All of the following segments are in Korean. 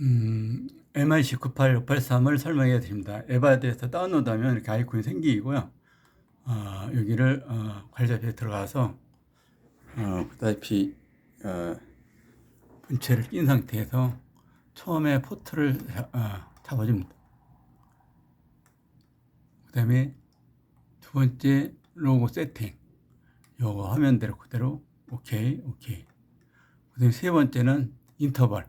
음, MIC 98683을 설명해 드립니다. 에바에 대해서 다운로드하면 이렇게 아이콘이 생기고요. 어, 여기를 어, 관리자표에 들어가서 어, 보다시피 어, 본체를 낀 상태에서 처음에 포트를 자- 어, 잡아줍니다. 그 다음에 두 번째 로고 세팅 요거 화면대로 그대로 오케이 오케이 그 다음에 세 번째는 인터벌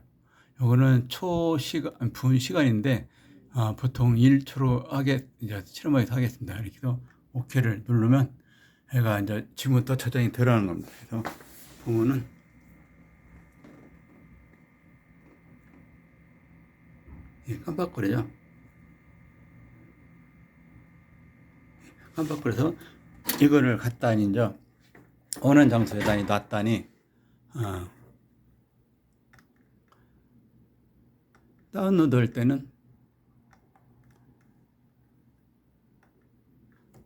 요거는 초 시간 분 시간인데 아, 보통 1초로 하게 이제 실험하게서 하겠습니다. 이렇게 해서 오케이를 누르면 얘가 이제 지금부터 저장이 들어가는 겁니다. 그래서 보면은 예, 깜빡거려요. 깜빡거려서 이거를 갖다 이제 어느 장소에다 놨다니 어, 다운로드 할 때는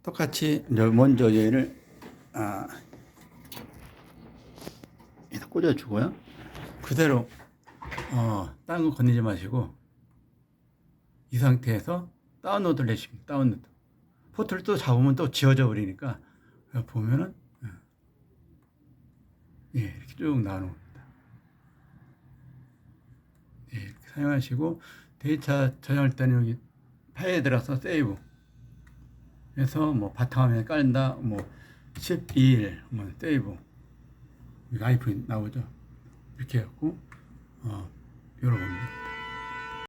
똑같이 먼저 얘를 아, 여기다 꽂아주고요. 그대로 어, 다른 거 건드리지 마시고 이 상태에서 다운로드를 내십니다. 다운로드. 포트를 또 잡으면 또 지워져 버리니까 보면은 어, 예, 이렇게 쭉 나오는. 예, 사용하시고 데이터 저장할 때는 여기 파일에 들어가서 세이브. 해서 뭐 바탕화면에 깔다 뭐 12일 뭐 세이브. 여기 아이폰이 나오죠? 이렇게 해갖고 어 열어봅니다